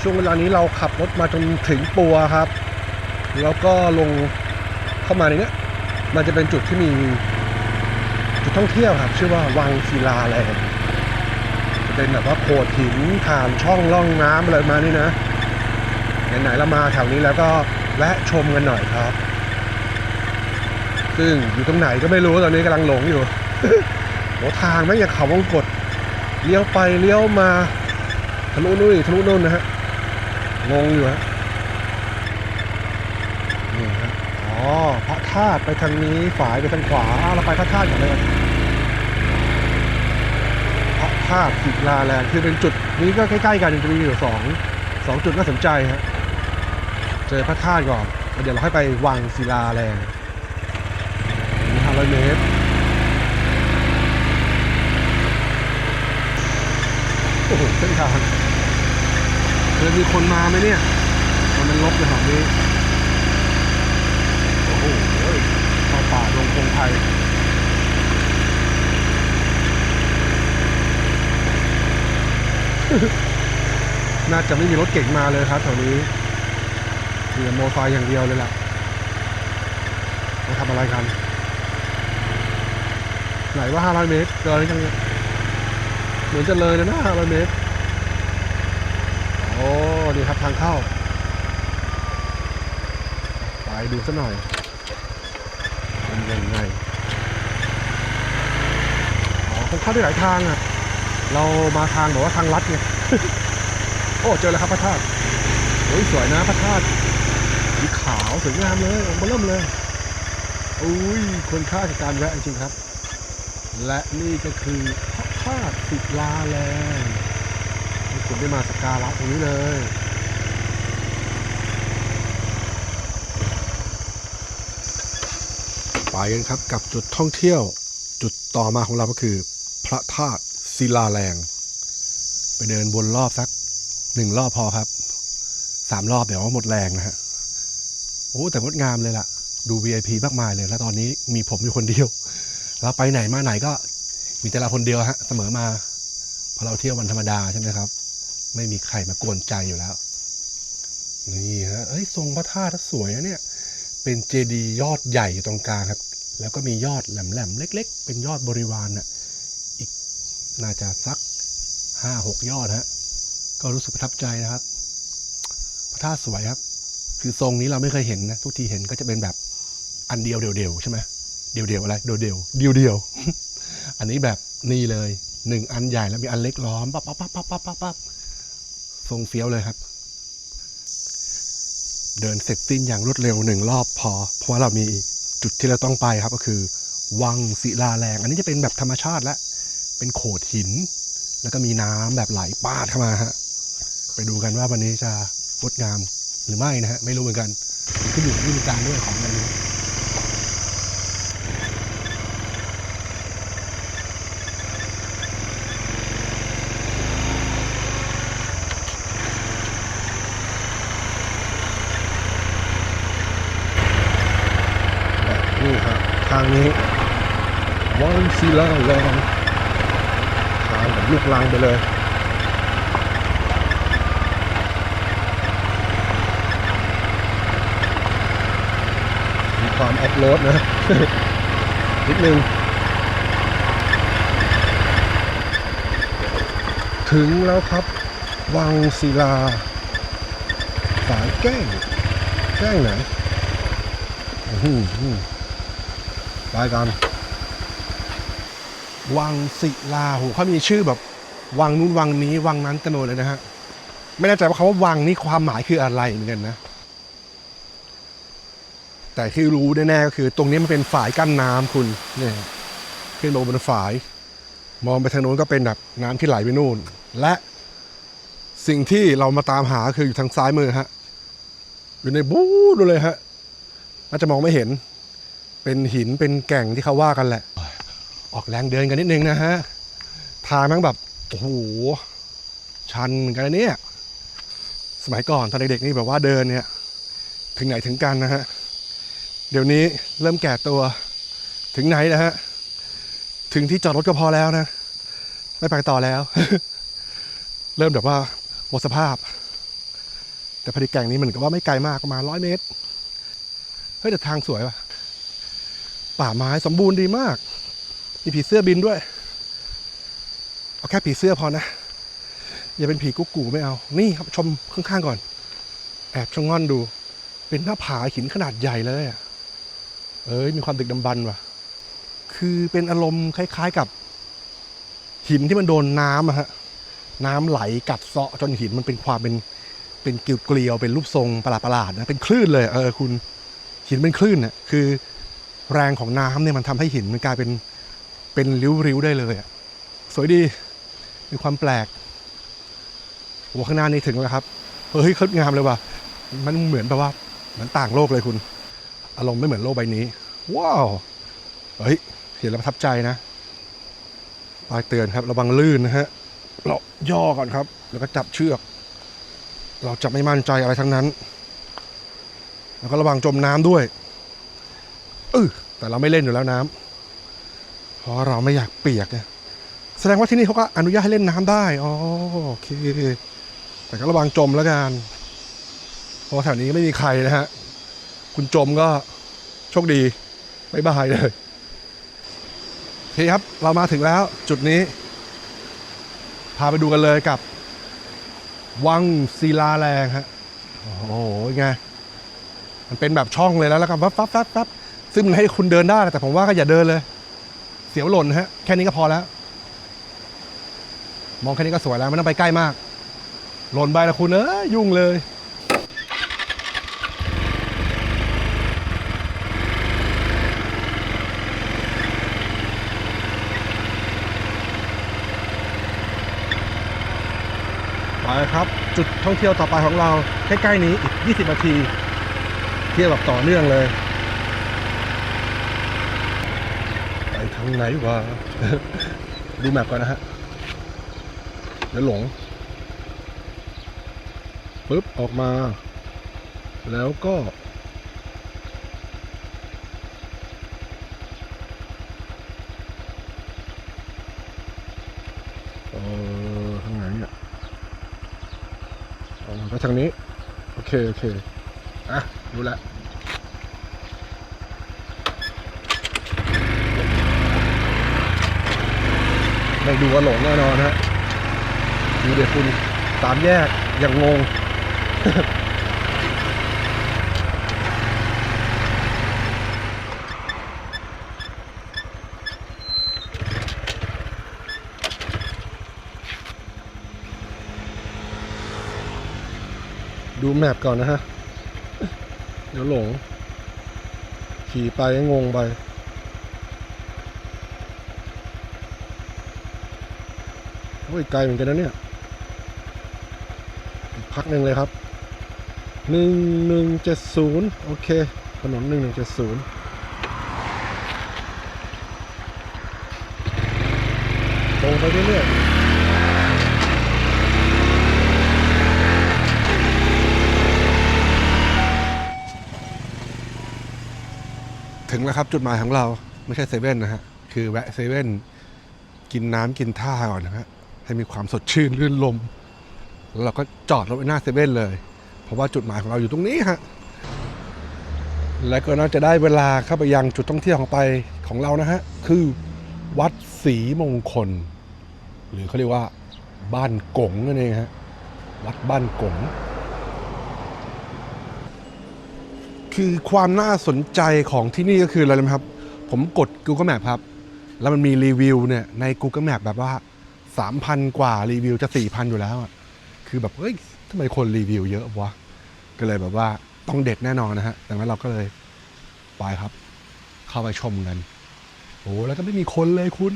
ช่วงเวลานี้เราขับรถมาจนถึงปัวครับ แล้วก็ลงเข้ามาในนี้มันจะเป็นจุดที่มีจุดท่องเที่ยวครับ ชื่อว่าวังศิลาแลนด์จะเป็นแบบว่าโขดหินผ่านช่องล่องน้ำอะไรมานี่นะไหนๆเรามาแถวนี้แล้วก็แวะชมกันหน่อยครับ ซึ่งอยู่ตรงไหนก็ไม่รู้ตอนนี้กำลังหลงอยู่โหทางไม่อย่างเขาวงกดเลี้ยวไปเลี้ยวมาทะลุนู่นทะลุนู่นนะฮะ งงอยู่ฮะนี่ฮะอ๋อพระธาตุไปทางนี้ฝายไปทางขวาเราไปพระธาตุก่อนเลยพระธาตุศิลาแรงคือเป็นจุดนี้ก็ใกล้ๆกันจะมีอยู่สองสองจุดน่าสนใจฮะเจอพระธาตุก่อนเดี๋ยวเราค่อยไปวังศิลาแรงนี่ห้าร้อยเมตรโอ้โหเส้นทาง เดินมีคนมาไหมเนี่ย มันเป็นลบเลยแถวนี้ โอ้โหเข้าป่าดงพงไทยน่าจะไม่มีรถเก่งมาเลยครับแถวนี้มีแต่โมไซค์อย่างเดียวเลยล่ะมาทำอะไรกัน ไหนว่า 500 เมตรเกินหรือยังเนี่ยเหมือนจะเลยนะ500 เมตร อ้นี่ครับทางเข้า ไปดูซะหน่อยเป็นยังไงอ๋อคงเข้าได้หลายทางอะ เรามาทางแบบว่าทางลัดไงโอ้เจอแล้วครับพระธาตุโอ้ยสวยนะพระธาตุสีขาวสวยงามเลยมาเริ่มเลยอุ้ยคนค่ากับการแวะจริงครับ และนี่ก็คือพระธาตุศิลาแรง คุณได้มาสักการะตรงนี้เลยไปกันครับกับจุดท่องเที่ยว จุดต่อมาของเราก็คือ พระธาตุศิลาแรง ไปเดินวนรอบสักหนึ่งรอบพอครับสามรอบเดี๋ยวหมดแรงนะฮะโอ้แต่งดงามเลยล่ะ ดู VIP มากมายเลย แล้วตอนนี้มีผมอยู่คนเดียวเราไปไหนมาไหนก็มีแต่เราคนเดียวฮะเสมอมาพราะเราเที่ยววันธรรมดาใช่ไหมครับ ไม่มีใครมากวนใจอยู่แล้ว นี่ฮะเอ้ยทรงพระธาตุสวยนะเนี่ย เป็นเจดีย์ยอดใหญ่อยู่ตรงกลางครับ แล้วก็มียอดแหลมๆเล็ก ๆ เป็นยอดบริวารน่ะอีกน่าจะสักห้าหกยอดฮะก็รู้สึกประทับใจนะครับ พระธาตุสวยครับ คือทรงนี้เราไม่เคยเห็นนะทุกทีเห็นก็จะเป็นแบบอันเดียวเดียวๆใช่ไหมเดียวเดียวๆอะไรเดียวเดียวเดียวเดียวๆอันนี้แบบนี่เลยหนึ่งอันใหญ่แล้วมีอันเล็กล้อมปั๊บปั๊บปั๊บปั๊บปั๊บปั๊บ ทรงเฟี้ยวเลยครับ เดินเสร็จสิ้นอย่างรวดเร็วหนึ่งรอบพอ เพราะว่าเรามีจุดที่เราต้องไปครับก็คือ วังศิลาแรง อันนี้จะเป็นแบบธรรมชาติและ เป็นโขดหิน แล้วก็มีน้ำแบบไหลปาดเข้ามาฮะไปดูกันว่าวันนี้จะงดงามหรือไม่นะฮะไม่รู้เหมือนกันขึ้นอยู่กับวิธีการด้วยของมันนี้นี่ครับทาง นี้วังศิลาแรงทางแบบลูกลังไปเลยมีความออฟโรดนะ นิดนึง ถึงแล้วครับ วังศิลาสายแก้ง แก้งไหนอื้อหือ ไปกัน วังศิลาโหเขามีชื่อแบบ วังนู้นวังนี้ วังนั้นกันหมดเลยนะฮะ ไม่แน่ใจว่าคำว่าวังนี่ความหมายคืออะไรเหมือนกันนะ แต่ที่รู้แน่ๆก็คือ ตรงนี้มันเป็นฝายกั้นน้ำคุณเนี่ยขึ้นมาบนฝาย มองไปทางโน้นก็เป็นแบบน้ำที่ไหลไปนู่น และสิ่งที่เรามาตามหาคืออยู่ทางซ้ายมือฮะ อยู่ในบู๊ดูเลยฮะน่าจะมองไม่เห็น เป็นหินเป็นแก่งที่เขาว่ากันแหละ ออกแรงเดินกันนิดนึงนะฮะ ทางทั้งแบบ โอ้โห ชันเหมือนกันนะเนี่ย สมัยก่อนตอนเด็กๆนี่แบบว่าเดินเนี่ย ถึงไหนถึงกันนะฮะ เดี๋ยวนี้เริ่มแก่ตัว ถึงไหนนะฮะ ถึงที่จอดรถก็พอแล้วนะ ไม่ไปต่อแล้ว เริ่มแบบว่าหมดสภาพ แต่พอดีแก่งนี้เหมือนกับว่าไม่ไกลมากประมาณร้อยเมตร เฮ้ยแต่ทางสวยว่ะ ป่าไม้สมบูรณ์ดีมาก มีผีเสื้อบินด้วย เอาแค่ผีเสื้อพอนะ อย่าเป็นผีกุ๊กกูไม่เอา นี่ครับชมข้างๆก่อน แอบชะง่อนดู เป็นหน้าผาหินขนาดใหญ่เลยอะเอ้ยมีความดึกดำบรรว่ะ คือเป็นอารมณ์คล้ายๆกับ หินที่มันโดนน้ำอะฮะ น้ำไหลกัดเซาะจนหินมันเป็นความเป็นเป็นเกลียวเป็นรูปทรงประหลาดๆนะ เป็นคลื่นเลย เออคุณหินเป็นคลื่นน่ะคือ แรงของน้ำเนี่ยมันทำให้หินมันกลายเป็นเป็นริ้วๆได้เลยอะสวยดีมีความแปลกโอ้ข้างหน้านี้ถึงแล้วครับเฮ้ยคตรงามเลยว่ะมันเหมือนแบบว่าเหมือนต่างโลกเลยคุณ อารมณ์ไม่เหมือนโลกใบนี้ ว้าวเฮ้ยเห็นแล้วประทับใจนะปลายเตือนครับระวังลื่นนะฮะเราย่อก่อนครับ แล้วก็จับเชือก เราจะไม่มั่นใจอะไรทั้งนั้น แล้วก็ระวังจมน้ำด้วย ออแต่เราไม่เล่นอยู่แล้วน้ำเพราะเราไม่อยากเปียกไงแสดงว่าที่นี่เขาก็อนุญาตให้เล่นน้ำได้อ๋อโอเค แต่ก็ระวังจมแล้วกัน เพราะแถวนี้ไม่มีใครนะฮะ คุณจมก็โชคดีไม่บายเลยโอเคครับ เรามาถึงแล้วจุดนี้ พาไปดูกันเลยกับ วังศิลาแรงฮะ โอ้โหไง มันเป็นแบบช่องเลยแล้วแล้วก็วับวับวับวับ ซึ่งมันให้คุณเดินได้แต่ผมว่าก็อย่าเดินเลย เสียวหล่นฮะ แค่นี้ก็พอแล้ว มองแค่นี้ก็สวยแล้ว ไม่ต้องไปใกล้มาก หล่นไปล้วคุณเอ้ยยุ่งเลยไปครับ จุดท่องเที่ยวต่อไปของเรา ใกล้ ๆ นี้อีก 20 นาที เที่ยวแบบต่อเนื่องเลย ไปทางไหนวะ ดูแมปก่อนนะฮะ เดี๋ยวหลง ปึ๊บ ออกมา แล้วก็ เออทางไหนเนี่ยอ๋อก็ทางนี้ โอเค โอเค อะ ดูแล ไม่ดูว่าหลงแน่นอนฮะดูเดี๋ยวคุณสามแยกอย่างงงดูแมปก่อนนะฮะ เดี๋ยวหลง ขี่ไปงงไป โอ้ยไกลเหมือนกันนะเนี่ยพักหนึ่งเลยครับหนึ่งหนึ่งเจ็ดศูนย์โอเค ถนนหนึ่งหนึ่งเจ็ดศูนย์ตรงไปเรื่อยถึงแล้วครับจุดหมายของเราไม่ใช่เซเว่นนะฮะ คือแวะเซเว่นกินน้ำกินท่าก่อนนะฮะ ให้มีความสดชื่นลื่นลม แล้วเราก็จอดรถไว้หน้าเซเว่นเลย เพราะว่าจุดหมายของเราอยู่ตรงนี้ฮะและก็น่าจะได้เวลาเข้าไปยังจุดท่องเที่ยวของไปของเรานะฮะ คือวัดศรีมงคล หรือเขาเรียกว่าบ้านกงนั่นเองฮะวัดบ้านกงคือความน่าสนใจของที่นี่ก็คืออะไรรู้ไหมครับ ผมกด Google Map ครับ แล้วมันมีรีวิวเนี่ยใน Google Map แบบว่า 3,000กว่ารีวิวจะ4,000อยู่แล้วอะคือแบบเฮ้ยทำไมคนรีวิวเยอะวะ ก็เลยแบบว่าต้องเด็ดแน่นอนนะฮะดังนั้นเราก็เลยไปครับ เข้าไปชมกันโอ้แล้วก็ไม่มีคนเลยคุณ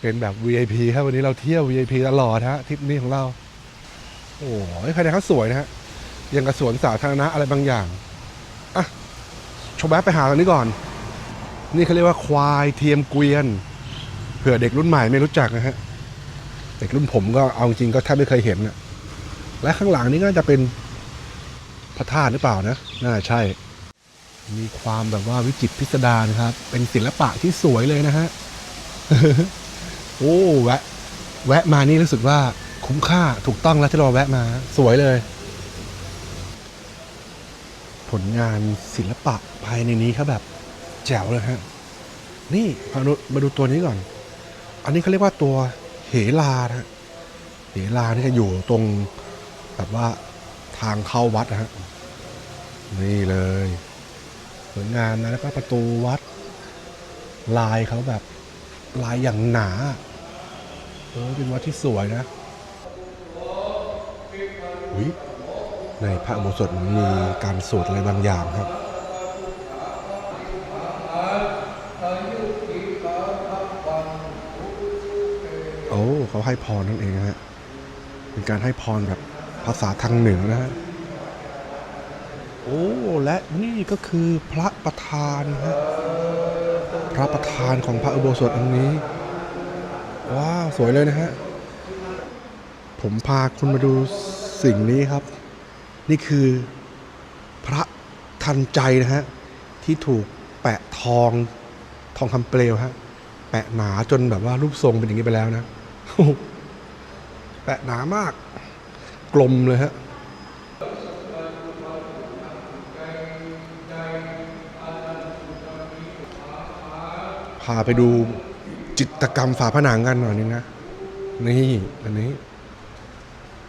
เป็นแบบ VIP ครับวันนี้เราเที่ยว VIP ตลอดฮะทริปนี้ของเรา โอ้ยภายในเขาสวยนะฮะยังกับสวนสาธารณะอะไรบางอย่างอะชมแวะไปหาตรงนี้ก่อน นี่เขาเรียกว่าควายเทียมเกวียน เผื่อเด็กรุ่นใหม่ไม่รู้จักนะฮะเด็กรุ่นผมก็เอาจริงก็แทบไม่เคยเห็นนะและข้างหลังนี่ก็น่าจะเป็นพระธาตุหรือเปล่านะน่าใช่ มีความแบบว่าวิจิตรพิสดารครับ เป็นศิลปะที่สวยเลยนะฮะโอ้แวะ แวะมานี่รู้สึกว่าคุ้มค่าถูกต้องแล้วที่เราแวะมา สวยเลย ผลงานศิลปะภายในนี้ครับแบบแจ๋วเลยฮะนี่มาดูมาดูตัวนี้ก่อน อันนี้เขาเรียกว่าตัวเหลานะฮะเหลานี่จะอยู่ตรงแบบว่าทางเข้าวัดนะฮะนี่เลยสวยงามนะแล้วก็ประตูวัด ลายเขาแบบลายอย่างหนาเออเป็นวัดที่สวยนะอุ๊ยในพระอุโบสถมีการสวดอะไรบางอย่างครับ โอ้เขาให้พรนั่นเองนะฮะเป็นการให้พรแบบภาษาทางเหนือนะฮะโอ้และนี่ก็คือพระประธานฮะพระประธานของพระอุโบสถอันนี้ว้าวสวยเลยนะฮะผมพาคุณมาดูสิ่งนี้ครับ นี่คือพระทันใจนะฮะที่ถูกแปะทองทองคำเปลวฮะแปะหนาจนแบบว่ารูปทรงเป็นอย่างนี้ไปแล้วนะ แปะหนามาก กลมเลยฮะพาไปดูจิตรกรรมฝาผนังกันหน่อยนึงนะ นี่อันนี้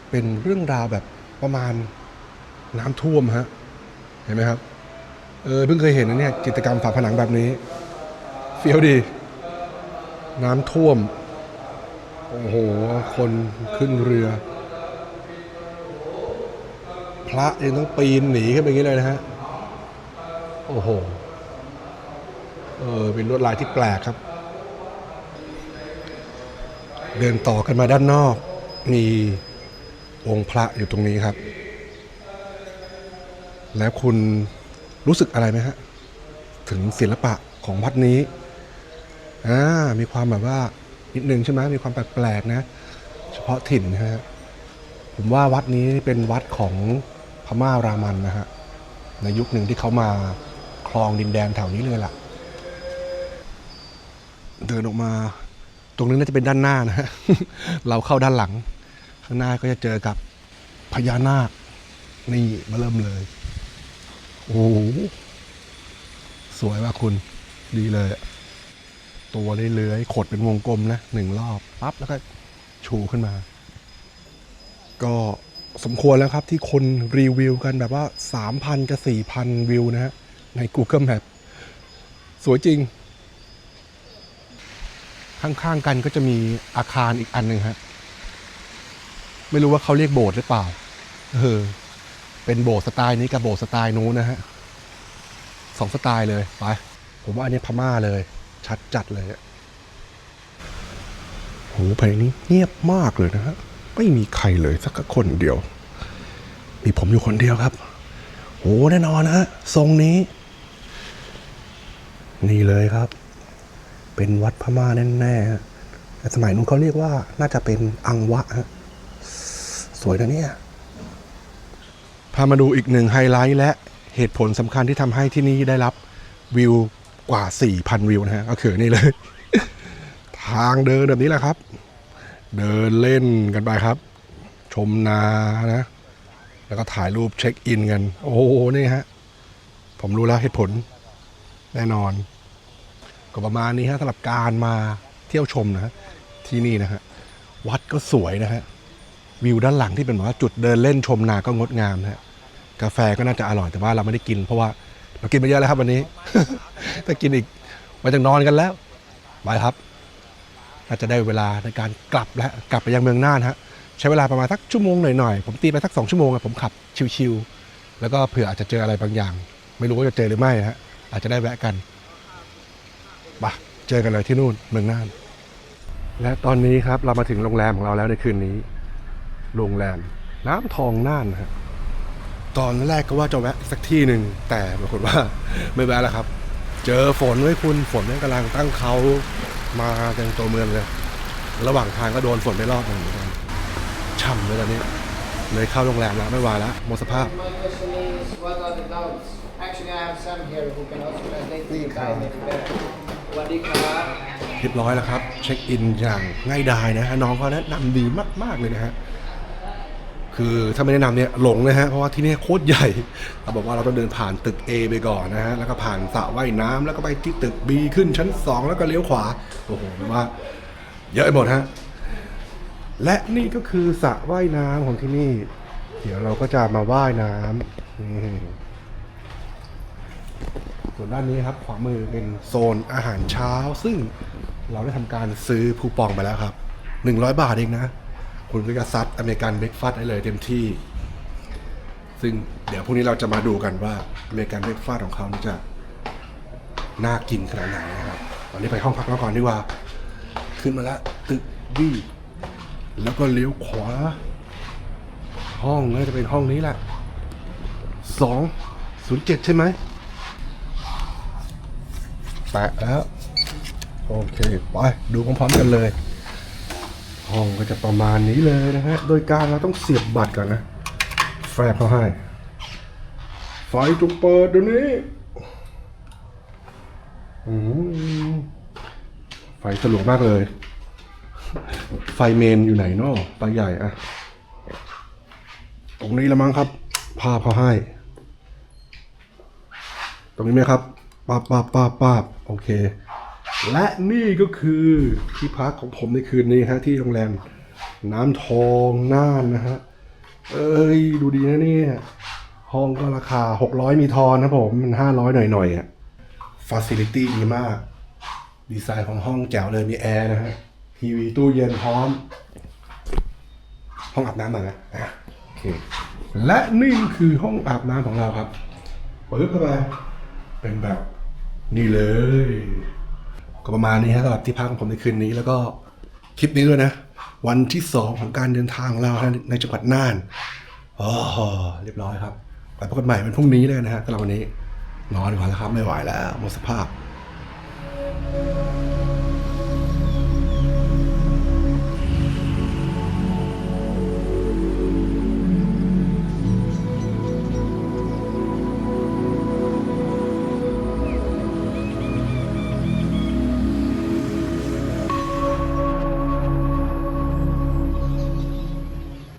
เป็นเรื่องราวแบบประมาณน้ำท่วมฮะ เห็นไหมครับ เออเพิ่งเคยเห็นนะเนี่ยจิตรกรรมฝาผนังแบบนี้ เฟี้ยวดี น้ำท่วม โอ้โห คนขึ้นเรือ พระยังต้องปีนหนีขึ้นไปอย่างนี้เลยนะฮะ โอ้โห เออ เป็นลวดลายที่แปลกครับ เดินต่อกันมาด้านนอก มีองค์พระอยู่ตรงนี้ครับ แล้วคุณรู้สึกอะไรไหมฮะ ถึงศิลปะของวัดนี้อ่ามีความแบบว่า นิดนึงใช่ไหมมีความแปลกๆนะ เฉพาะถิ่นนะฮะผมว่าวัดนี้เป็นวัดของพม่ารามันนะฮะในยุคหนึ่งที่เขามาครองดินแดนแถวนี้เลยล่ะ เดินออกมา ตรงนี้น่าจะเป็นด้านหน้านะฮะเราเข้าด้านหลัง ข้างหน้าก็จะเจอกับพญานาค นี่มาเริ่มเลย โอ้โหสวยว่ะคุณดีเลยอะ ตัวเลื้อยๆขดเป็นวงกลมนะหนึ่งรอบปั๊บแล้วก็ชูขึ้นมา ก็สมควรแล้วครับที่คนรีวิวกันแบบว่า 3,000 กับ 4,000 วิวนะฮะ ใน Google Map สวยจริง ข้างๆกันก็จะมีอาคารอีกอันหนึ่งฮะ ไม่รู้ว่าเขาเรียกโบสถ์หรือเปล่า เออ เป็นโบสถ์สไตล์นี้กับโบสถ์สไตล์นู้นนะฮะสองสไตล์เลย ไป ผมว่าอันนี้พม่าเลย ชัดจัดเลยอะโหภายในนี้เงียบมากเลยนะฮะ ไม่มีใครเลยสักคนเดียว มีผมอยู่คนเดียวครับโหแน่นอนนะฮะ ทรงนี้ นี่เลยครับ เป็นวัดพม่าแน่ๆแต่สมัยนู้นเขาเรียกว่า น่าจะเป็นอังวะฮะ สวยนะเนี่ย พามาดูอีกหนึ่งไฮไลท์และเหตุผลสำคัญที่ทำให้ที่นี่ได้รับวิว กว่า 4,000 วิวนะฮะก็คือนี่เลย ทางเดินแบบนี้แหละครับ เดินเล่นกันไปครับ ชมนานะ แล้วก็ถ่ายรูปเช็คอินกัน โอ้โหนี่ฮะ ผมรู้แล้วเหตุผลแน่นอน ก็ประมาณนี้ฮะสำหรับการมาเที่ยวชมนะฮะที่นี่นะฮะวัดก็สวยนะฮะวิวด้านหลังที่เป็นแบบว่าจุดเดินเล่นชมนาก็งดงามนะฮะกาแฟก็น่าจะอร่อยแต่ว่าเราไม่ได้กินเพราะว่า เรากินไปเยอะแล้วครับวันนี้ ถ้ากินอีกไปจะนอนกันแล้วไปครับน่าจะได้เวลาในการกลับแล้วกลับไปยังเมืองน่านฮะใช้เวลาประมาณสักชั่วโมงหน่อยๆ ผมตีไปสักสองชั่วโมงอะผมขับชิวๆแล้วก็เผื่ออาจจะเจออะไรบางอย่าง ไม่รู้ว่าจะเจอหรือไม่ฮะอาจจะได้แวะกันไปเจอกันเลยที่นู่นเมืองน่าน และตอนนี้ครับเรามาถึงโรงแรมของเราแล้วในคืนนี้ โรงแรมน้ำทองน่านนะฮะ ตอนแรกก็ว่าจะแวะสักที่หนึ่งแต่ปรากฏว่าไม่แวะแล้วครับ เจอฝนไว้คุณฝนนี่กำลังตั้งเขามาในตัวเมืองเลย ระหว่างทางก็โดนฝนไปรอบหนึ่งเหมือนกันช่ำเลยตอนนี้ เลยเข้าโรงแรมแล้วไม่ไหวแล้วหมดสภาพ เรียบร้อยแล้วครับ เช็คอินอย่างง่ายดายนะฮะน้องเขาแนะนำดีมาก ๆ เลยนะฮะ คือถ้าไม่แนะนำเนี่ยหลงนะฮะเพราะว่าที่นี่โคตรใหญ่เราบอกว่าเราต้องเดินผ่านตึก A ไปก่อนนะฮะแล้วก็ผ่านสระว่ายน้ำแล้วก็ไปที่ตึก B ขึ้นชั้น 2 แล้วก็เลี้ยวขวาโอ้โหแปลว่า เยอะไปหมดฮะและนี่ก็คือสระว่ายน้ำของที่นี่ เดี๋ยวเราก็จะมาว่ายน้ำนี่ส่วนด้านนี้ครับ ขวามือเป็นโซนอาหารเช้า ซึ่งเราได้ทำการซื้อคูปองไปแล้วครับ 100 บาทเองนะ คุณก็จะซัดอเมริกันเบรกฟาสต์ได้เลยเต็มที่ ซึ่งเดี๋ยวพรุ่งนี้เราจะมาดูกันว่าอเมริกันเบรกฟาสต์ของเขานี่จะน่ากินขนาดไหนนะครับตอนนี้ไปห้องพักเราก่อนดีกว่า ขึ้นมาแล้วตึกบีแล้วก็เลี้ยวขวา ห้องน่าจะเป็นห้องนี้แหละสองศูนย์เจ็ดใช่ไหมแปะแล้ว โอเค ไป ดูพร้อมๆกันเลย ห้องก็จะประมาณนี้เลยนะฮะ โดยการเราต้องเสียบบัตรก่อนนะ แฟบเขาให้ ไฟจงเปิดเดี๋ยวนี้อืมไฟสลัวมากเลย ไฟเมนอยู่ไหนเนาะไฟใหญ่อะตรงนี้ละมั้งครับ ภาพเขาให้ ตรงนี้ไหมครับป้าบป้าบป้าบป้าบโอเค และนี่ก็คือที่พักของผมในคืนนี้ฮะที่โรงแรมน้ำทองน่านนะฮะ เอ้ยดูดีนะเนี่ย ห้องก็ราคา 600 มีทอนนะผมมัน 500 หน่อยๆอะฟ a ซิลิตี้ดีมาก ดีไซน์ของห้องแจ๋วเลยมีแอร์นะฮะ ทีวีตู้เย็นพร้อม ห้องอาบน้ำมานะอะโอเค และนี่คือห้องอาบน้ำของเราครับเปิดเข้าไปเป็นแบบนี่เลย ก็ประมาณนี้ฮะสำหรับที่พักของผมในคืนนี้ แล้วก็คลิปนี้ด้วยนะ วันที่สองของการเดินทางของเราในจังหวัดน่านอ๋อเรียบร้อยครับไปพบกันใหม่เป็นพรุ่งนี้เลยนะฮะสำหรับวันนี้นอนดีกว่าแล้วครับไม่ไหวแล้วหมดสภาพ